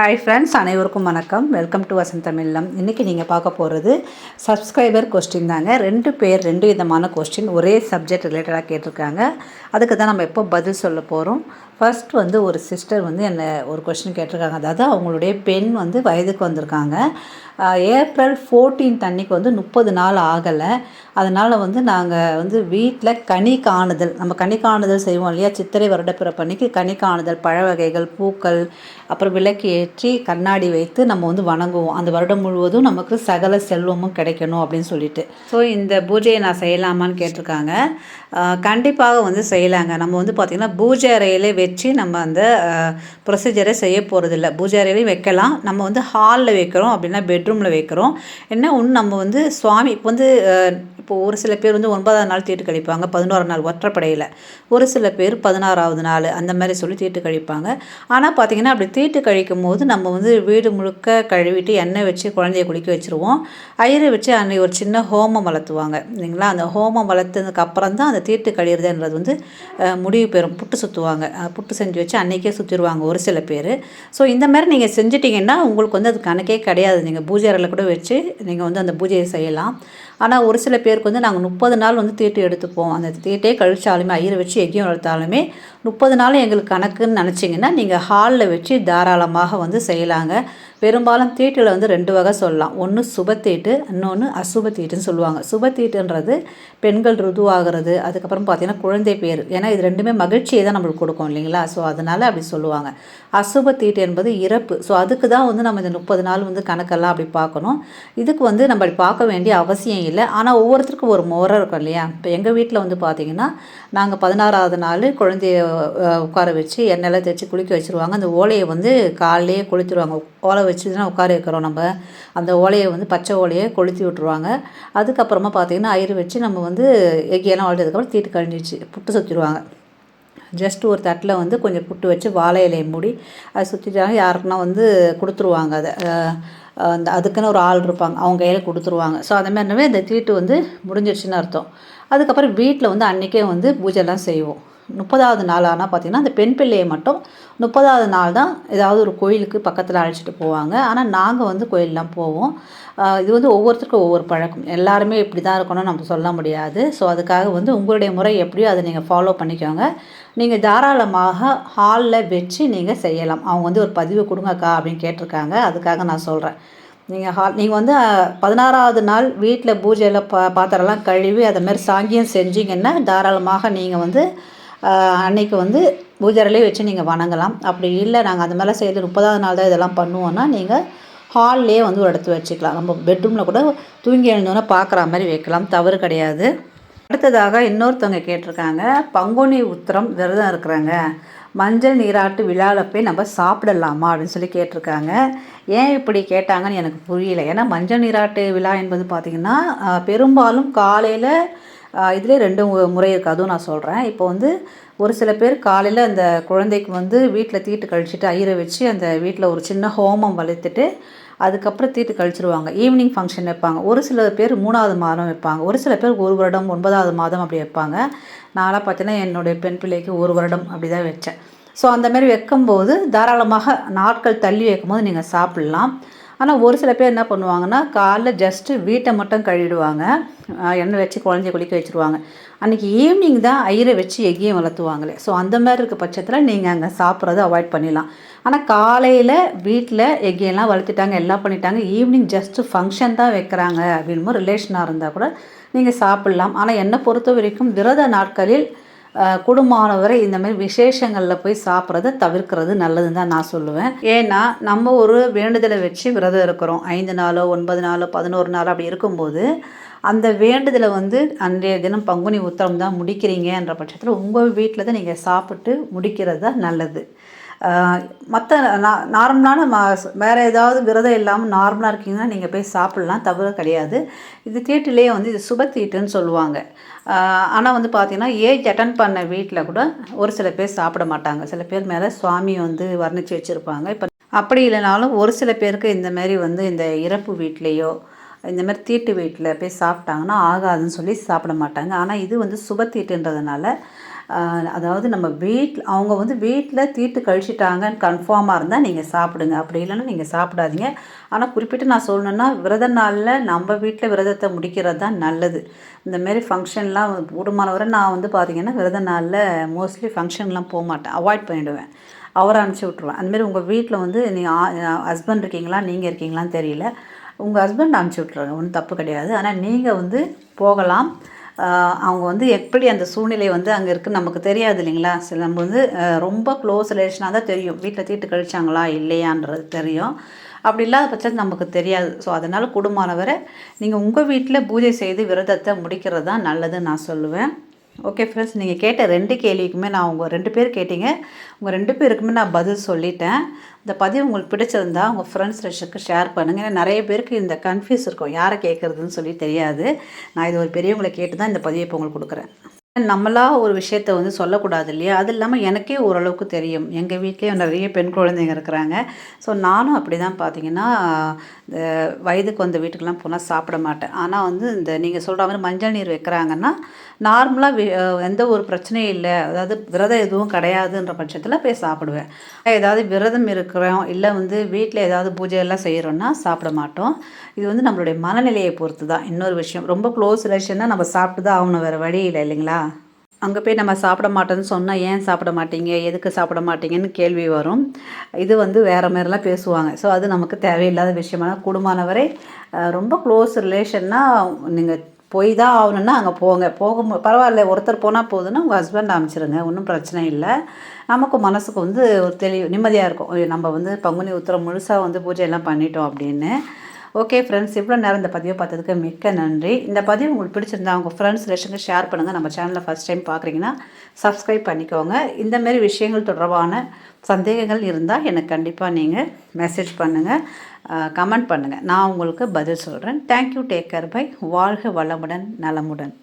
Hi friends அனைவருக்கும் வணக்கம். Welcome to வசந்தமில்லம் இன்றைக்கி நீங்கள் பார்க்க போகிறது சப்ஸ்கிரைபர் கொஸ்டின் தாங்க. ரெண்டு பேர் ரெண்டு விதமான கொஸ்டின் ஒரே சப்ஜெக்ட் ரிலேட்டடாக கேட்டிருக்காங்க. அதுக்கு தான் நம்ம எப்போ பதில் சொல்ல போகிறோம் ஃபர்ஸ்ட் வந்து ஒரு சிஸ்டர் வந்து என்னை ஒரு கொஸ்டின் கேட்டிருக்காங்க. அதாவது அவங்களுடைய பெண் வந்து வயதுக்கு வந்திருக்காங்க. ஏப்ரல் 14 அன்னைக்கு வந்து முப்பது நாள் ஆகலை. அதனால் வந்து நாங்கள் வந்து வீட்டில் கனி காணுதல் நம்ம கனி காணுதல் செய்வோம் இல்லையா? சித்திரை வருடப்பிறப்பு அன்னைக்கு கனி காணுதல் பழ வகைகள் பூக்கள் அப்புறம் விளக்கு ஏற்றி கண்ணாடி வைத்து நம்ம வந்து வணங்குவோம். அந்த வருடம் முழுவதும் நமக்கு சகல செல்வமும் கிடைக்கணும் அப்படின்னு சொல்லிட்டு. ஸோ இந்த பூஜையை நான் செய்யலாமான்னு கேட்டிருக்காங்க. கண்டிப்பாக வந்து செய்யலாங்க. நம்ம வந்து பார்த்திங்கன்னா பூஜை அறையிலே வச்சு நம்ம அந்த ப்ரொசீஜரை செய்ய போகிறதில்ல பூஜை அறையிலையும் வைக்கலாம். நம்ம வந்து ஹாலில் வைக்கிறோம் அப்படின்னா பெட்ரூமில் வைக்கிறோம். என்ன ஒன்று நம்ம வந்து சுவாமி இப்போ வந்து இப்போது ஒரு சில பேர் வந்து ஒன்பதாவது நாள் தீட்டு கழிப்பாங்க பதினோரு நாள் ஒற்றைப்படையில். ஒரு சில பேர் பதினாறாவது நாள் அந்த மாதிரி சொல்லி தீட்டு கழிப்பாங்க. ஆனால் பார்த்தீங்கன்னா அப்படி தீட்டு கழிக்கும் போது நம்ம வந்து வீடு முழுக்க கழுவிட்டு எண்ணெய் வச்சு குழந்தைய குளிக்க வச்சுருவோம். ஐயரை வச்சு அன்னைக்கு ஒரு சின்ன ஹோமம் வளர்த்துவாங்க. இல்லைங்களா? அந்த ஹோமம் வளர்த்ததுக்கு அப்புறம் தான் அந்த தீட்டு கழியிறதுன்றது வந்து முடிவு பெறும். புட்டு சுற்றுவாங்க புட்டு செஞ்சு வச்சு அன்றைக்கே சுற்றிடுவாங்க ஒரு சில பேர். ஸோ இந்த மாதிரி நீங்கள் செஞ்சிட்டிங்கன்னா உங்களுக்கு வந்து அது கணக்கே கிடையாது. நீங்கள் பூஜை அறையில் கூட வச்சு நீங்கள் வந்து அந்த பூஜையை செய்யலாம். ஆனால் ஒரு சில பேருக்கு வந்து நாங்கள் முப்பது நாள் வந்து தீட்டு எடுத்துப்போம். அந்த தீட்டே கழிச்சாலுமே ஐயரை வச்சு எங்கேயும் வளர்த்தாலுமே முப்பது நாள் எங்களுக்கு கணக்குன்னு நினச்சிங்கன்னா நீங்கள் ஹாலில் வச்சு தாராளமாக வந்து செய்யலாங்க. பெரும்பாலும் தீட்டில் வந்து ரெண்டு வகை சொல்லலாம். ஒன்று சுபத்தீட்டு இன்னொன்று அசுப தீட்டுன்னு சொல்லுவாங்க. சுபத்தீட்டுன்றது பெண்கள் ருதுவாகிறது அதுக்கப்புறம் பார்த்திங்கன்னா குழந்தை பேர். ஏன்னா இது ரெண்டுமே மகிழ்ச்சியை தான் நம்மளுக்கு கொடுக்கும் இல்லைங்களா? ஸோ அதனால் அப்படி சொல்லுவாங்க. அசுப தீட்டு என்பது இறப்பு. ஸோ அதுக்கு தான் வந்து நம்ம இந்த முப்பது நாள் வந்து கணக்கெல்லாம் அப்படி பார்க்கணும். இதுக்கு வந்து நம்ம அப்படி பார்க்க வேண்டிய அவசியம் இல்லை. ஆனால் ஒவ்வொருத்தருக்கும் ஒரு முறை இருக்கும் இல்லையா? இப்போ எங்கள் வீட்டில் வந்து பார்த்தீங்கன்னா நாங்கள் பதினாறாவது நாள் குழந்தைய உட்கார வச்சு எண்ணெயெல்லாம் தேய்ச்சி குளிக்க வச்சுருவாங்க. அந்த ஓலையை வந்து காலையிலேயே குளித்துருவாங்க ஓலை வச்சு தான் உட்கார வைக்கிறோம் நம்ம. அந்த ஓலையை வந்து பச்சை ஓலையை கொளுத்தி விட்டுருவாங்க. அதுக்கப்புறமா பார்த்தீங்கன்னா ஐயர் வச்சு நம்ம வந்து எக்கியெல்லாம் வளர்த்ததுக்கப்புறம் தீட்டு கழிஞ்சிச்சு புட்டு சுற்றிடுவாங்க ஜஸ்ட் ஒரு தட்டில் வந்து கொஞ்சம் புட்டு வச்சு வாழை இலையை மூடி அதை சுற்றிட்டாங்க யாருக்குன்னா வந்து கொடுத்துருவாங்க அதை. அந்த அதுக்குன்னு ஒரு ஆள் இருப்பாங்க அவங்க கையில் கொடுத்துருவாங்க. ஸோ அந்த மாதிரினாவே இந்த தீட்டு வந்து முடிஞ்சிடுச்சுன்னு அர்த்தம். அதுக்கப்புறம் வீட்டில் வந்து அன்றைக்கே வந்து பூஜைலாம் செய்வோம். முப்பதாவது நாள் ஆனால் பார்த்திங்கன்னா அந்த பெண் பிள்ளையை மட்டும் முப்பதாவது நாள் தான் ஏதாவது ஒரு கோயிலுக்கு பக்கத்தில் அழைச்சிட்டு போவாங்க. ஆனால் நாங்கள் வந்து கோயிலெலாம் போவோம். இது வந்து ஒவ்வொருத்தருக்கும் ஒவ்வொரு பழக்கம். எல்லாருமே இப்படி தான் இருக்கணும்னு நம்ம சொல்ல முடியாது. ஸோ அதுக்காக வந்து உங்களுடைய முறை எப்படியோ அதை நீங்கள் ஃபாலோ பண்ணிக்கோங்க. நீங்கள் தாராளமாக ஹாலில் வச்சு நீங்கள் செய்யலாம். அவங்க வந்து ஒரு பதிவு கொடுங்கக்கா அப்படின்னு கேட்டிருக்காங்க. அதுக்காக நான் சொல்கிறேன் நீங்கள் ஹால் நீங்கள் வந்து பதினாறாவது நாள் வீட்டில் பூஜையில் பா பாத்திரம்லாம் கழுவி அதை மாதிரி சாங்கியம் செஞ்சீங்கன்னா தாராளமாக நீங்கள் வந்து அன்னைக்கு வந்து பூஜையிலே வச்சு நீங்கள் வணங்கலாம். அப்படி இல்லை நாங்கள் அந்த மாதிரிலாம் செய்யறது முப்பதாவது நாள் தான் இதெல்லாம் பண்ணுவோன்னா நீங்கள் ஹால்லேயே வந்து ஒரு இடத்து வச்சுக்கலாம். நம்ம பெட்ரூமில் கூட தூங்கி எழுந்தோன்னே பார்க்குற மாதிரி வைக்கலாம். தவறு கிடையாது. அடுத்ததாக இன்னொருத்தவங்க கேட்டிருக்காங்க பங்குனி உத்திரம் விரதம் இருக்கிறாங்க. மஞ்சள் நீராட்டு விழாவில் போய் நம்ம சாப்பிடலாமா அப்படின்னு சொல்லி கேட்டிருக்காங்க. ஏன் இப்படி கேட்டாங்கன்னு எனக்கு புரியல. ஏன்னா மஞ்சள் நீராட்டு விழா என்பது பார்த்திங்கன்னா பெரும்பாலும் காலையில் இதிலே ரெண்டு முறை இருக்குது அதுவும் நான் சொல்கிறேன் இப்போ வந்து ஒரு சில பேர் காலையில் அந்த குழந்தைக்கு வந்து வீட்டில் தீட்டு கழிச்சிட்டு ஐயரை வச்சு அந்த வீட்டில் ஒரு சின்ன ஹோமம் வளர்த்துட்டு அதுக்கப்புறம் தீட்டு கழிச்சிருவாங்க. ஈவினிங் ஃபங்க்ஷன் வைப்பாங்க. ஒரு சில பேர் மூணாவது மாதம் வைப்பாங்க. ஒரு சில பேர் ஒரு வருடம் ஒன்பதாவது மாதம் அப்படி வைப்பாங்க. நானாக பார்த்தீங்கன்னா என்னுடைய பெண் பிள்ளைக்கு ஒரு வருடம் அப்படி தான் வச்சேன் ஸோ அந்தமாரி வைக்கும்போது தாராளமாக நாட்கள் தள்ளி வைக்கும்போது நீங்கள் சாப்பிட்லாம். ஆனால் ஒரு சில பேர் என்ன பண்ணுவாங்கன்னா காலைல ஜஸ்ட்டு வீட்டை மட்டும் கழுவிடுவாங்க. எண்ணெய் வச்சு குழந்தைய குளிக்க வச்சுருவாங்க. அன்றைக்கி ஈவினிங் தான் ஐயரை வச்சு எங்கேயும் வளர்த்துவாங்களே. ஸோ அந்த மாதிரி இருக்க பட்சத்தில் நீங்கள் அங்கே சாப்பிட்றத அவாய்ட் பண்ணிடலாம். ஆனால் காலையில் வீட்டில் எங்கேயெல்லாம் வளர்த்துட்டாங்க எல்லாம் பண்ணிட்டாங்க ஈவினிங் ஜஸ்ட்டு ஃபங்க்ஷன் தான் வைக்கிறாங்க அப்படின்னு ரிலேஷனாக இருந்தால் கூட நீங்கள் சாப்பிட்லாம். ஆனால் என்னை பொறுத்த வரைக்கும் விரத நாட்களில் குடும்பமானவரை இந்த மாதிரி விசேஷங்களில் போய் சாப்பிட்றத தவிர்க்கிறது நல்லதுன்னு தான் நான் சொல்லுவேன். ஏன்னா நம்ம ஒரு வேண்டுதலை வச்சு விரதம் இருக்கிறோம். ஐந்து நாளோ ஒன்பது நாளோ பதினோரு நாளோ அப்படி இருக்கும்போது அந்த வேண்டுதலை வந்து அன்றைய தினம் பங்குனி உத்திரம் தான் முடிக்கிறீங்கன்ற பட்சத்தில் உங்கள் வீட்டில் தான் நீங்கள் சாப்பிட்டு முடிக்கிறது தான் நல்லது. மற்ற நா நார்மலான மா வேறு ஏதாவது விரதம் இல்லாமல் நார்மலாக இருக்கீங்கன்னா நீங்கள் போய் சாப்பிட்லாம் தவறு கிடையாது. இது தீட்டுலேயே வந்து இது சுப தீட்டுன்னு சொல்லுவாங்க. ஆனால் வந்து பார்த்தீங்கன்னா ஏஜ் அட்டன் பண்ண வீட்டில் கூட ஒரு சில பேர் சாப்பிட மாட்டாங்க. சில பேர் மேலே சுவாமி வந்து வர்ணித்து வச்சுருப்பாங்க. இப்போ அப்படி இல்லைனாலும் ஒரு சில பேருக்கு இந்த மாதிரி வந்து இந்த இறப்பு வீட்லேயோ இந்த மாதிரி தீட்டு வீட்டில் போய் சாப்பிட்டாங்கன்னா ஆகாதுன்னு சொல்லி சாப்பிட மாட்டாங்க. ஆனால் இது வந்து சுப தீட்டுன்றதுனால அதாவது நம்ம வீட்டில் அவங்க வந்து வீட்டில் தீட்டு கழிச்சிட்டாங்கன்னு கன்ஃபார்மாக இருந்தால் நீங்கள் சாப்பிடுங்க. அப்படி இல்லைன்னா நீங்கள் சாப்பிடாதீங்க. ஆனால் குறிப்பிட்டு நான் சொல்லணுன்னா விரத நாளில் நம்ம வீட்டில் விரதத்தை முடிக்கிறது தான் நல்லது. இந்தமாரி ஃபங்க்ஷன்லாம் கூடுமான வரை நான் வந்து பார்த்திங்கன்னா விரத நாளில் மோஸ்ட்லி ஃபங்க்ஷன்லாம் போக மாட்டேன். அவாய்ட் பண்ணிவிடுவேன் அவரை அனுப்பிச்சி விட்ருவேன் அந்தமாரி உங்கள் வீட்டில் வந்து நீங்கள் ஹஸ்பண்ட் இருக்கீங்களா நீங்கள் இருக்கீங்களான்னு தெரியல. உங்கள் ஹஸ்பண்ட் அனுப்பிச்சி விட்ருவாங்க ஒன்றும் தப்பு கிடையாது. ஆனால் நீங்கள் வந்து போகலாம். அவங்க வந்து எப்படி அந்த சூழ்நிலை வந்து அங்கே இருக்குது நமக்கு தெரியாது இல்லைங்களா? சில நம்ம வந்து ரொம்ப க்ளோஸ் ரிலேஷனாக தான் தெரியும். வீட்டில் தீட்டு கழிச்சாங்களா இல்லையான்றது தெரியும். அப்படி இல்லாத பட்சத்தில் நமக்கு தெரியாது. ஸோ அதனால் குடும்பமானவரை நீங்கள் உங்கள் வீட்டில் பூஜை செய்து விரதத்தை முடிக்கிறது தான் நல்லதுன்னு நான் சொல்லுவேன். ஓகே ஃப்ரெண்ட்ஸ் நீங்கள் கேட்ட ரெண்டு கேள்விக்குமே நான் உங்கள் ரெண்டு பேர் கேட்டீங்க. உங்கள் ரெண்டு பேருக்குமே நான் பதில் சொல்லிட்டேன். இந்த பதிவு உங்களுக்கு பிடிச்சிருந்தா உங்கள் ஃப்ரெண்ட்ஸ் ரெஷருக்கு ஷேர் பண்ணுங்கள் ஏன்னா நிறைய பேருக்கு இந்த கன்ஃபியூஸ் இருக்கும். யாரை கேட்குறதுன்னு சொல்லி தெரியாது. நான் இது ஒரு பெரியவங்களை கேட்டு தான் இந்த பதிவை இப்போ உங்களுக்கு கொடுக்குறேன். நம்மளா ஒரு விஷயத்த வந்து சொல்லக்கூடாது இல்லையா? அது இல்லாமல் எனக்கே ஓரளவுக்கு தெரியும். எங்கள் வீட்லேயும் நிறைய பெண் குழந்தைங்க இருக்கிறாங்க. ஸோ நானும் அப்படி தான் பார்த்தீங்கன்னா இந்த வயதுக்கு வந்த வீட்டுக்கெலாம் போனால் சாப்பிட மாட்டேன். ஆனால் வந்து இந்த நீங்கள் சொல்கிற மாதிரி மஞ்சள் நீர் வைக்கிறாங்கன்னா நார்மலாக எந்த ஒரு பிரச்சனையும் இல்லை. அதாவது விரதம் எதுவும் கிடையாதுன்ற பட்சத்தில் போய் சாப்பிடுவேன். ஏதாவது விரதம் இருக்கிறோம் இல்லை வந்து வீட்டில் ஏதாவது பூஜை எல்லாம் செய்கிறோன்னா சாப்பிட மாட்டோம். இது வந்து நம்மளுடைய மனநிலையை பொறுத்து தான் இன்னொரு விஷயம் ரொம்ப க்ளோஸ் ரிலேஷன்னா நம்ம சாப்பிட்டு தான் ஆகணும். வேறு வழி இல்லை இல்லைங்களா? அங்கே போய் நம்ம சாப்பிட மாட்டோம்னு சொன்னால் ஏன் சாப்பிட மாட்டீங்க? எதுக்கு சாப்பிட மாட்டீங்கன்னு கேள்வி வரும். இது வந்து வேறு மாதிரிலாம் பேசுவாங்க. ஸோ அது நமக்கு தேவையில்லாத விஷயமான குடும்பமானவரை ரொம்ப க்ளோஸ் ரிலேஷன்னா நீங்கள் போய் தான் ஆகணுன்னா அங்கே போங்க. போக பரவாயில்ல ஒருத்தர் போனால் போதுன்னா உங்கள் ஹஸ்பண்ட் அமைச்சிருங்க ஒன்றும் பிரச்சனை இல்லை. நமக்கு மனசுக்கு வந்து ஒரு தெளிவு நிம்மதியாக இருக்கும். நம்ம வந்து பங்குனி உத்திரம் முழுசாக வந்து பூஜை எல்லாம் பண்ணிட்டோம் அப்படின்னு. ஓகே ஃப்ரெண்ட்ஸ் இவ்வளோ நேரம் இந்த பதிவை பார்த்ததுக்கு மிக்க நன்றி. இந்த பதிவு உங்களுக்கு பிடிச்சிருந்தா உங்கள் ஃப்ரெண்ட்ஸ் ரிலேஷனுக்கு ஷேர் பண்ணுங்கள் நம்ம சேனலில் ஃபஸ்ட் டைம் பார்க்குறீங்கன்னா சப்ஸ்கிரைப் பண்ணிக்கோங்க. இந்தமாரி விஷயங்கள் தொடர்பான சந்தேகங்கள் இருந்தால் எனக்கு கண்டிப்பாக நீங்கள் மெசேஜ் பண்ணுங்கள் கமெண்ட் பண்ணுங்கள் நான் உங்களுக்கு பதில் சொல்கிறேன் தேங்க்யூ டேக் கேர் பை வாழ்க வளமுடன் நலமுடன்.